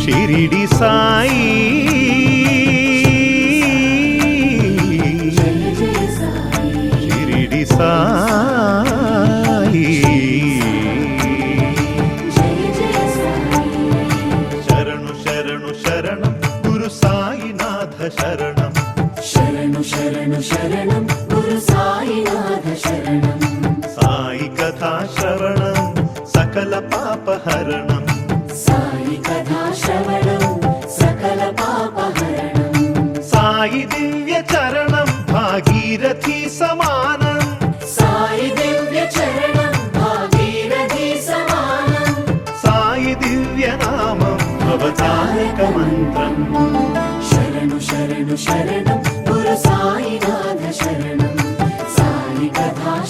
షిరిడి సాయి. షిరిడి సాయి. సాయి కథా శ్రవణం సకల పాపహరణం. సాయి కథా శ్రవణం సకల పాపహరణం. సాయి దివ్య చరణం భాగీరథి సమానం. సాయి దివ్య చరణం భాగీరథి సమానం. సాయి దివ్య నామం అవతారక మంత్రం. శరణు శరణు శరణం గురు సాయినాథ శరణం. సాయి కథా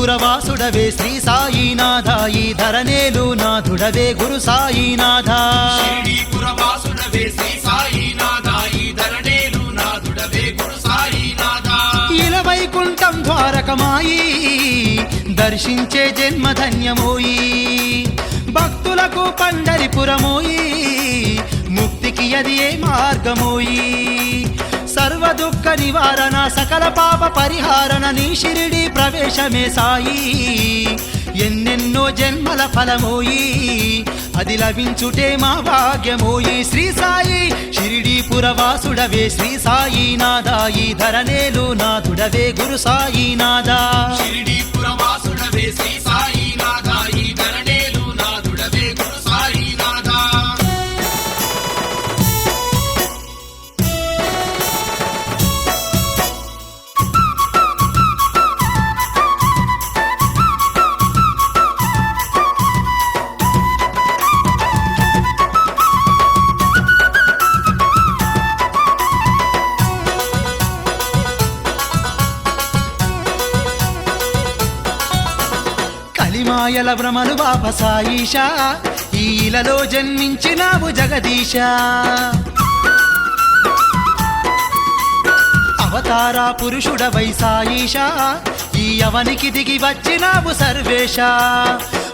షిరిడీపురవాసుడవే శ్రీ సాయినాథ ఈ ధరనేలు శ్రీ సాయినాథ ఈ ధరణేలు నాథుడవే గురు సాయినాథ. ఇలవైకుంఠం ద్వారకమాయి దర్శించే జన్మధన్యమోయి. భక్తులకు పండరిపురమోయి ముక్తికి అది ఏ మార్గమోయి. సర్వ దుఃఖ నివారణ సకల పాప పరిహారణ నీ షిరిడి ప్రవేశమే సాయి. ఎన్నెన్నో జన్మల ఫలమోయి అది లభించుటే మా భాగ్యమోయి. శ్రీ సాయి షిరిడి పురవాసుడవే శ్రీ సాయి నాదాయి ధరనేలు నాథుడవే గురు సాయి నాదా. కలిమాయల భ్రమలు బాప సాయిష ఈలలో జన్మించినావు జగదీశ. అవతార పురుషుడ వైసాయిష ఈ అవనికి దిగి వచ్చినావు సర్వేశ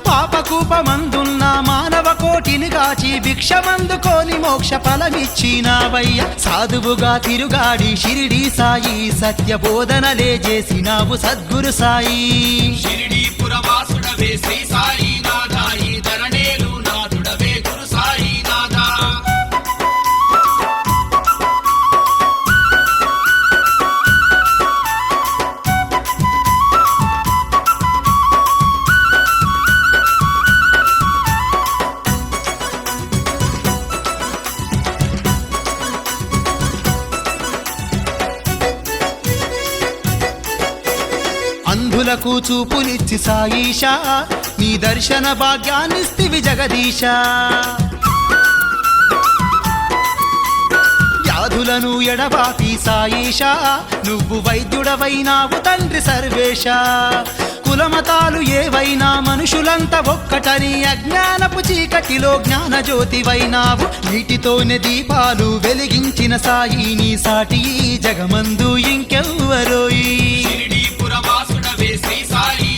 పాపకూపమందున్న మానవ కోటిని కాచి భిక్షమందుకోని మోక్ష ఫలమిచ్చినావయ్య. సాధువుగా తిరుగాడి షిరిడి సాయి సత్య బోధనలే చేసినావు సద్గురు సాయి. షిరిడి పురవాసుడవే శ్రీ సాయినాథ ఈ అంధులకు చూపునిచ్చి సాయిష. నీ దర్శన భాగ్యాన్నిస్తివి జగదీశ వ్యాధులను ఎడబాపి సాయిష. నువ్వు వైద్యుడవైనావు తండ్రి సర్వేశ కులమతాలు ఏవైనా మనుషులంతా ఒక్కటని అజ్ఞానపు చీకటిలో జ్ఞాన జ్యోతివైనావు నీటితోనే దీపాలు వెలిగించిన సాయి నీ సాటి జగమందు ఇంకెవ్వరోయి. షిరిడి పురవాసుడవే శ్రీ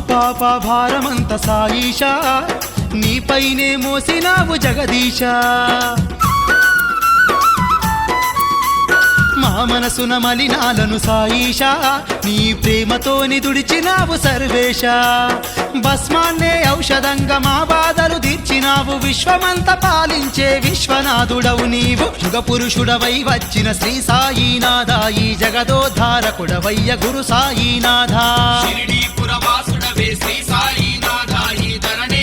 పాప భారమంత సాయిషా నీపైనే మోసినావు జగదీశా మా మనసున మలినాలను సాయిషా. నీ ప్రేమతోని దుడిచినావు సర్వేశ భస్మాన్నే ఔషధంగా మా బాధలు తీర్చినావు. విశ్వమంత పాలించే విశ్వనాథుడవు నీవు. యుగ పురుషుడవై వచ్చిన శ్రీ సాయినాథ. ఈ జగదోద్ధారకుడవయ్య గురు సాయినాథ. శ్రీ సాయినాథ. ఈ సాయినాథ